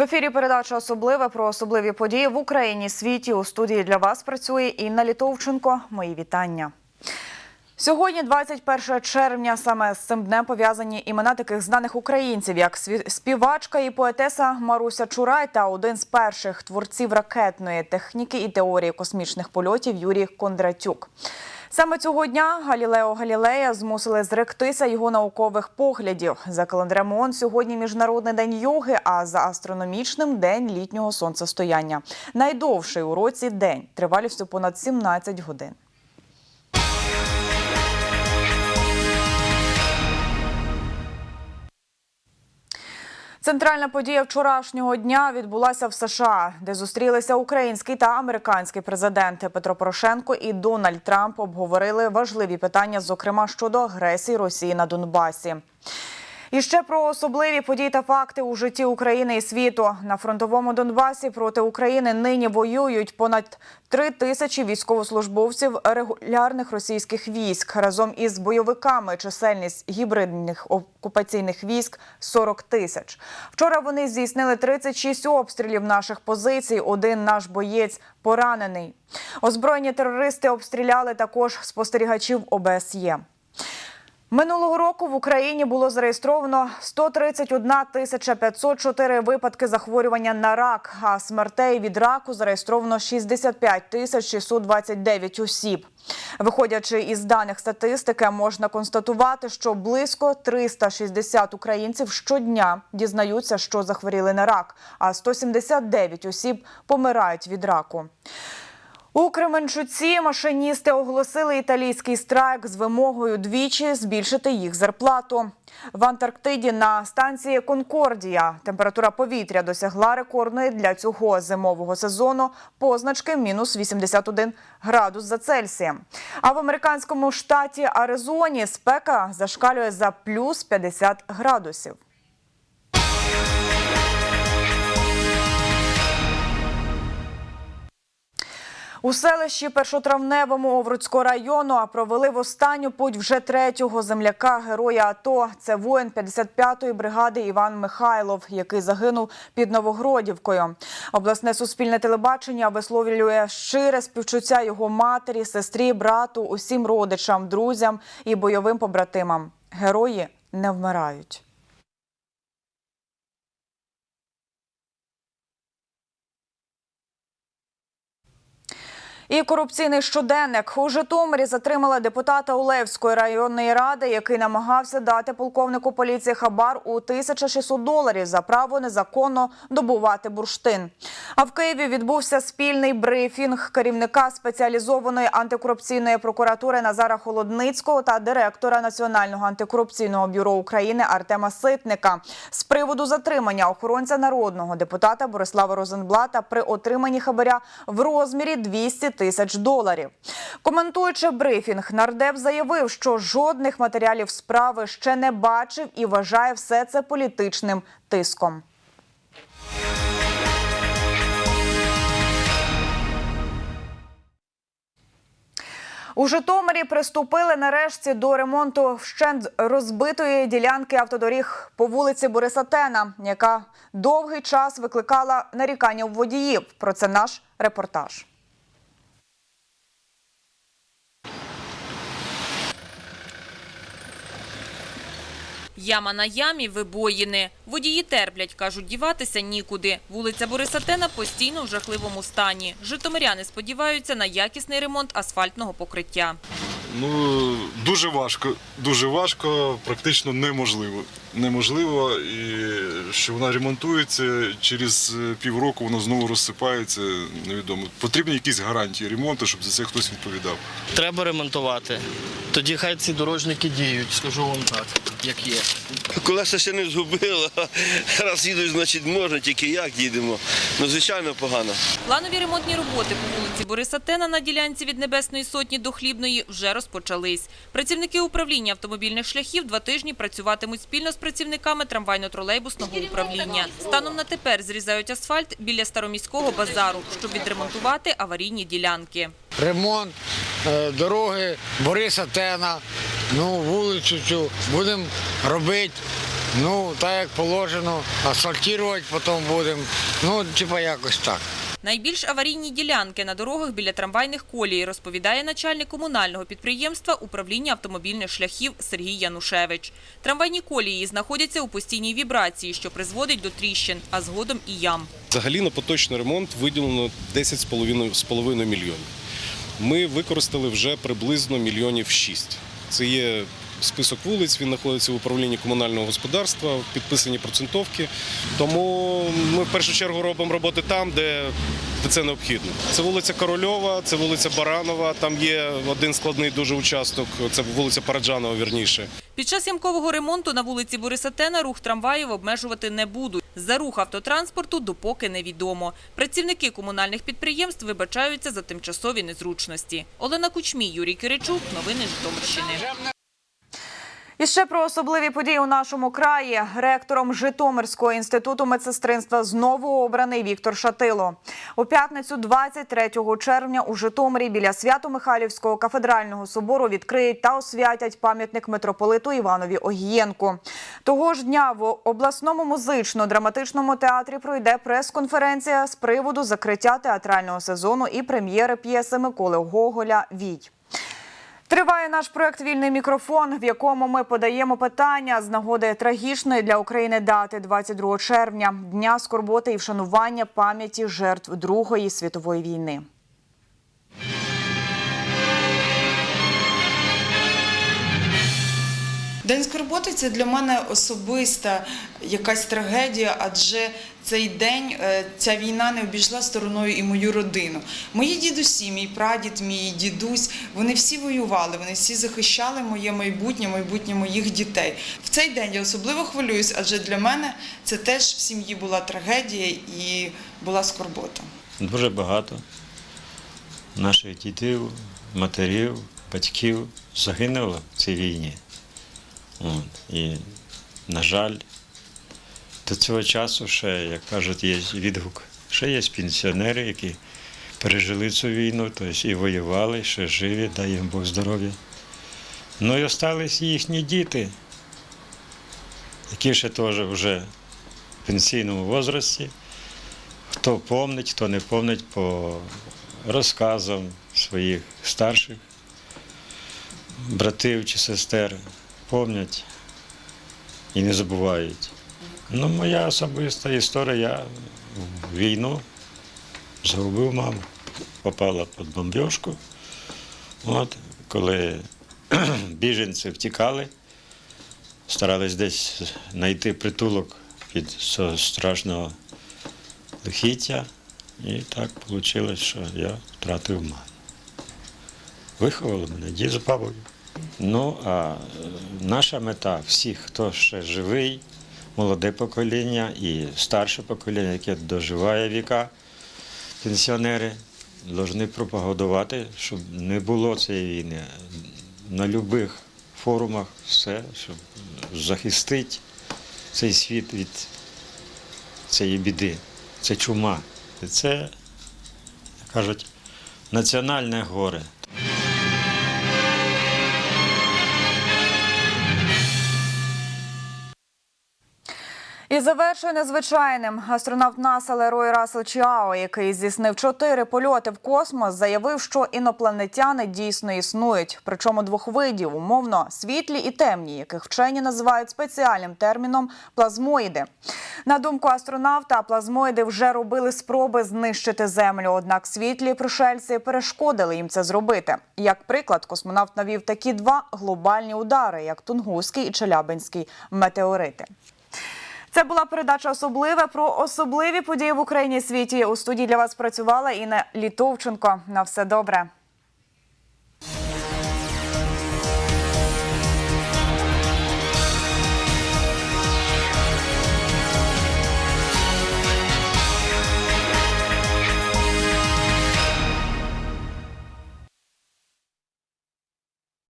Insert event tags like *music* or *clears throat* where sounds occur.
В ефірі передача особливе про особливі події в Україні, світі. У студії для вас працює Інна Літовченко. Мої вітання. Сьогодні, 21 червня, саме з цим днем пов'язані імена таких знаних українців, як співачка і поетеса Маруся Чурай та один з перших творців ракетної техніки і теорії космічних польотів Юрій Кондратюк. Саме цього дня Галілео Галілея змусили зректися його наукових поглядів. За календарем ООН сьогодні міжнародний день йоги, а за астрономічним день літнього сонцестояння. Найдовший у році день тривалістю понад 17 годин. Центральна подія вчорашнього дня відбулася в США, де зустрілися український та американський президенти Петро Порошенко і Дональд Трамп обговорили важливі питання, зокрема щодо агресії Росії на Донбасі. І ще про особливі події та факти у житті України і світу. На фронтовому Донбасі проти України нині воюють понад три тисячі військовослужбовців регулярних російських військ. Разом із бойовиками чисельність гібридних окупаційних військ 40 тисяч. Вчора вони здійснили 36 обстрілів наших позицій. Один наш боєць поранений. Озброєні терористи обстріляли також спостерігачів ОБСЄ. Минулого року в Україні було зареєстровано 131 тисяча 504 випадки захворювання на рак, а смертей від раку зареєстровано 65 тисяч 629 осіб. Виходячи із даних статистики, можна констатувати, що близько 360 українців щодня дізнаються, що захворіли на рак, а 179 осіб помирають від раку. У Кременчуці машиністи оголосили італійський страйк з вимогою двічі збільшити їх зарплату. В Антарктиді на станції Конкордія температура повітря досягла рекордної для цього зимового сезону позначки мінус 81 градус за Цельсієм. А в американському штаті Аризоні спека зашкалює за плюс 50 градусів. У селищі Першотравневому Овруцького району провели в останню путь вже третього земляка героя АТО. Це воїн 55-ї бригади Іван Михайлов, який загинув під Новогродівкою. Обласне суспільне телебачення висловлює щире співчуття його матері, сестрі, брату, усім родичам, друзям і бойовим побратимам. Герої не вмирають. І корупційний щоденник у Житомирі затримали депутата Олевської районної ради, який намагався дати полковнику поліції хабар у 1600 доларів за право незаконно добувати бурштин. А в Києві відбувся спільний брифінг керівника спеціалізованої антикорупційної прокуратури Назара Холодницького та директора Національного антикорупційного бюро України Артема Ситника з приводу затримання охоронця народного депутата Борислава Розенблата при отриманні хабаря в розмірі 200 тисяч доларів. Коментуючи брифінг, нардеп заявив, що жодних матеріалів справи ще не бачив і вважає все це політичним тиском. У Житомирі приступили нарешті до ремонту вщент розбитої ділянки автодоріг по вулиці Бориса Тена, яка довгий час викликала нарікання у водіїв. Про це наш репортаж. Яма на ямі, вибоїни. Водії терплять, кажуть, діватися нікуди. Вулиця Борисатена постійно в жахливому стані. Житомиряни сподіваються на якісний ремонт асфальтного покриття. Ну, дуже важко, дуже важко, практично неможливо. Неможливо, і що вона ремонтується, через е, півроку воно знову розсипається, невідомо. Потрібні якісь гарантії ремонту, щоб за це хтось відповідав. Треба ремонтувати. Тоді хай ці дорожники діють, скажу вам так, як є. Колеса ще не згубила. *laughs* Раз їдуть, значить можна, тільки як їдемо. Ну, звичайно, погано. Планові ремонтні роботи по вулиці Борисатена на ділянці від Небесної Сотні до Хлібної вже розпочались. Працівники управління автомобільних шляхів два тижні працюватимуть спільно з працівниками трамвайно-тролейбусного управління. Станом на тепер зрізають асфальт біля староміського базару, щоб відремонтувати аварійні ділянки. Ремонт е, дороги Бориса Тена, ну, вулицю цю будемо робити Ну, так як положено, асфальтувати потім будемо. Ну, типа якось так. Найбільш аварійні ділянки на дорогах біля трамвайних колій, розповідає начальник комунального підприємства управління автомобільних шляхів Сергій Янушевич. Трамвайні колії знаходяться у постійній вібрації, що призводить до тріщин, а згодом і ям. Взагалі на поточний ремонт виділено 10,5 мільйонів. Ми використали вже приблизно мільйонів шість. Це є список вулиць, він знаходиться в управлінні комунального господарства, підписані процентовки. Тому ми в першу чергу робимо роботи там, де, це необхідно. Це вулиця Корольова, це вулиця Баранова, там є один складний дуже участок, це вулиця Параджанова, вірніше. Під час ямкового ремонту на вулиці Бориса Тена рух трамваїв обмежувати не будуть. За рух автотранспорту допоки невідомо. Працівники комунальних підприємств вибачаються за тимчасові незручності. Олена Кучмій, Юрій Киричук. Новини Житомирщини. І ще про особливі події у нашому краї. Ректором Житомирського інституту медсестринства знову обраний Віктор Шатило. У п'ятницю, 23 червня, у Житомирі біля Свято-Михайлівського кафедрального собору відкриють та освятять пам'ятник митрополиту Іванові Огієнку. Того ж дня в обласному музично-драматичному театрі пройде прес-конференція з приводу закриття театрального сезону і прем'єри п'єси Миколи Гоголя Вій. Триває наш проект Вільний мікрофон, в якому ми подаємо питання з нагоди трагічної для України дати 22 червня, дня скорботи і вшанування пам'яті жертв Другої світової війни. День скорботи це для мене особиста якась трагедія, адже цей день е, ця війна не обійшла стороною і мою родину. Мої дідусі, мій прадід, мій дідусь, вони всі воювали, вони всі захищали моє майбутнє, майбутнє моїх дітей. В цей день я особливо хвилююсь, адже для мене це теж в сім'ї була трагедія і була скорбота. Дуже багато наших дітей, матерів, батьків загинуло в цій війні. І, на жаль, до цього часу ще, як кажуть, є відгук. Ще є пенсіонери, які пережили цю війну, тобто і воювали, ще живі, дай їм Бог здоров'я. Ну і остались їхні діти, які ще теж вже в пенсійному возрасті. Хто помнить, хто не помнить по розказам своїх старших братів чи сестер, помнять і не забувають. Ну, моя особиста історія, я в війну загубив маму, попала під бомбіжку. От, коли *clears throat* біженці втікали, старались десь знайти притулок від страшного лихіття. І так вийшло, що я втратив маму. Виховали мене дід з бабою. Ну, а е, наша мета всіх, хто ще живий, молоде покоління і старше покоління, яке доживає віка, пенсіонери, повинні пропагандувати, щоб не було цієї війни. На будь-яких форумах все, щоб захистити цей світ від цієї біди. Це чума. Це, кажуть, національне горе. І завершує незвичайним. Астронавт НАСА Лерой Рассел Чіао, який здійснив чотири польоти в космос, заявив, що інопланетяни дійсно існують. Причому двох видів умовно світлі і темні, яких вчені називають спеціальним терміном плазмоїди. На думку астронавта, плазмоїди вже робили спроби знищити землю. Однак світлі пришельці перешкодили їм це зробити. Як приклад, космонавт навів такі два глобальні удари, як Тунгуський і Челябинський метеорити. Це була передача особливе про особливі події в Україні і світі. У студії для вас працювала Інна Літовченко. На все добре.